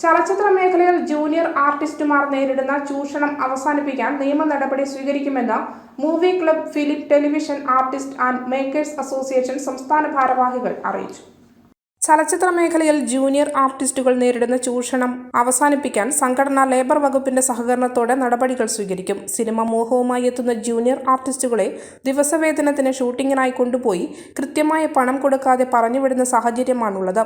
ചലച്ചിത്ര മേഖലയിൽ ജൂനിയർ ആർട്ടിസ്റ്റുമാർ നേരിടുന്ന ചൂഷണം അവസാനിപ്പിക്കാൻ നിയമ നടപടി സ്വീകരിക്കുമെന്ന് movie club film television artist and makers association സംസ്ഥാന ഭാരവാഹികൾ അറിയിച്ചു. ചലച്ചിത്ര മേഖലയിൽ ജൂനിയർ ആർട്ടിസ്റ്റുകൾ നേരിടുന്ന ചൂഷണം അവസാനിപ്പിക്കാൻ സംഘടന ലേബർ വകുപ്പിന്റെ സഹകരണത്തോടെ നടപടികൾ സ്വീകരിക്കും. സിനിമ മോഹവുമായി എത്തുന്ന ജൂനിയർ ആർട്ടിസ്റ്റുകളെ ദിവസവേതനത്തിന് ഷൂട്ടിങ്ങിനായി കൊണ്ടുപോയി കൃത്യമായ പണം കൊടുക്കാതെ പറഞ്ഞുവിടുന്ന സാഹചര്യമാണുള്ളത്.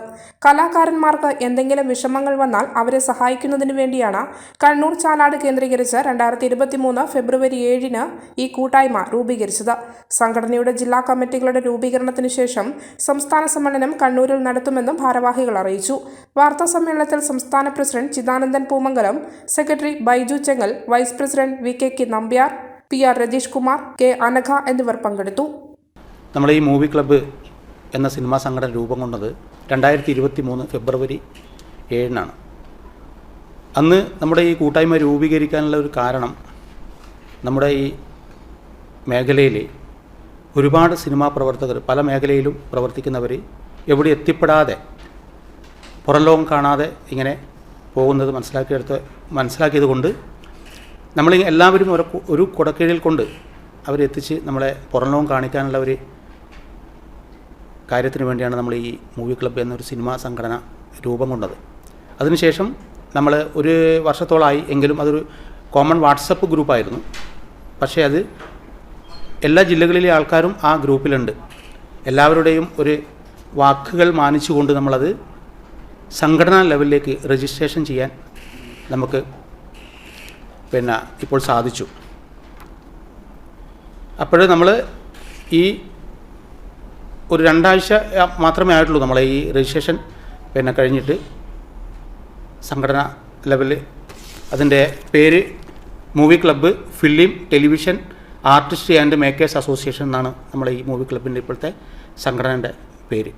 കലാകാരന്മാർക്ക് എന്തെങ്കിലും വിഷമങ്ങൾ വന്നാൽ അവരെ സഹായിക്കുന്നതിന് വേണ്ടിയാണ് കണ്ണൂർ ചാലാട് കേന്ദ്രീകരിച്ച് രണ്ടായിരത്തി ഇരുപത്തിമൂന്ന് ഫെബ്രുവരി ഏഴിന് ഈ കൂട്ടായ്മ രൂപീകരിച്ചത്. സംഘടനയുടെ ജില്ലാ കമ്മിറ്റികളുടെ രൂപീകരണത്തിന് ശേഷം സംസ്ഥാന സമ്മേളനം കണ്ണൂരിൽ നടത്തുമെന്നും ഭാരവാഹികൾ അറിയിച്ചു. വാർത്താ സമ്മേളനത്തിൽ സംസ്ഥാന president Chidanandan Poomangalam secretary Baiju Chengal vice president V K K Nambiar P R Ratheesh Kumar K Anagha എന്നിവർ പങ്കെടുത്തു. നമ്മൾ ഈ മൂവി ക്ലബ്ബ് എന്ന സിനിമാ സംഘടന രൂപം കൊണ്ടത് രണ്ടായിരത്തി ഇരുപത്തി മൂന്ന് ഫെബ്രുവരി ഏഴിനാണ്. അന്ന് നമ്മുടെ ഈ കൂട്ടായ്മ രൂപീകരിക്കാനുള്ള ഒരു കാരണം നമ്മുടെ ഈ മേഖലയിൽ ഒരുപാട് സിനിമാ പ്രവർത്തകർ പല മേഖലയിലും പ്രവർത്തിക്കുന്നവർ എവിടെ എത്തിപ്പെടാതെ പുറലോകം കാണാതെ ഇങ്ങനെ പോകുന്നത് മനസ്സിലാക്കിയെടുത്ത് മനസ്സിലാക്കിയത് കൊണ്ട് നമ്മൾ എല്ലാവരും ഒരു ഒരു കുടക്കീഴിൽ കൊണ്ട് അവരെത്തിച്ച് നമ്മളെ പുറലോകം കാണിക്കാനുള്ള ഒരു കാര്യത്തിന് വേണ്ടിയാണ് നമ്മൾ ഈ മൂവി ക്ലബ്ബ് എന്നൊരു സിനിമാ സംഘടന രൂപം കൊണ്ടത്. അതിനുശേഷം നമ്മൾ ഒരു വർഷത്തോളമായി എങ്കിലും അതൊരു കോമൺ വാട്സപ്പ് ഗ്രൂപ്പായിരുന്നു. പക്ഷേ അത് എല്ലാ ജില്ലകളിലെ ആൾക്കാരും ആ ഗ്രൂപ്പിലുണ്ട്. എല്ലാവരുടെയും ഒരു വാക്കുകൾ മാനിച്ചുകൊണ്ട് നമ്മളത് സംഘടനാ ലെവലിലേക്ക് രജിസ്ട്രേഷൻ ചെയ്യാൻ നമുക്ക് പിന്നെ ഇപ്പോൾ സാധിച്ചു. അപ്പോൾ നമ്മൾ ഈ ഒരു രണ്ടാഴ്ച മാത്രമേ ആയിട്ടുള്ളൂ നമ്മളെ ഈ രജിസ്ട്രേഷൻ പിന്നെ കഴിഞ്ഞിട്ട് സംഘടന ലെവലിൽ അതിന്റെ പേര് movie club film television artist and makers association എന്നാണ് നമ്മളെ ഈ മൂവി ക്ലബിന്റെ ഇപ്പോഴത്തെ സംഘടനയുടെ പേര്.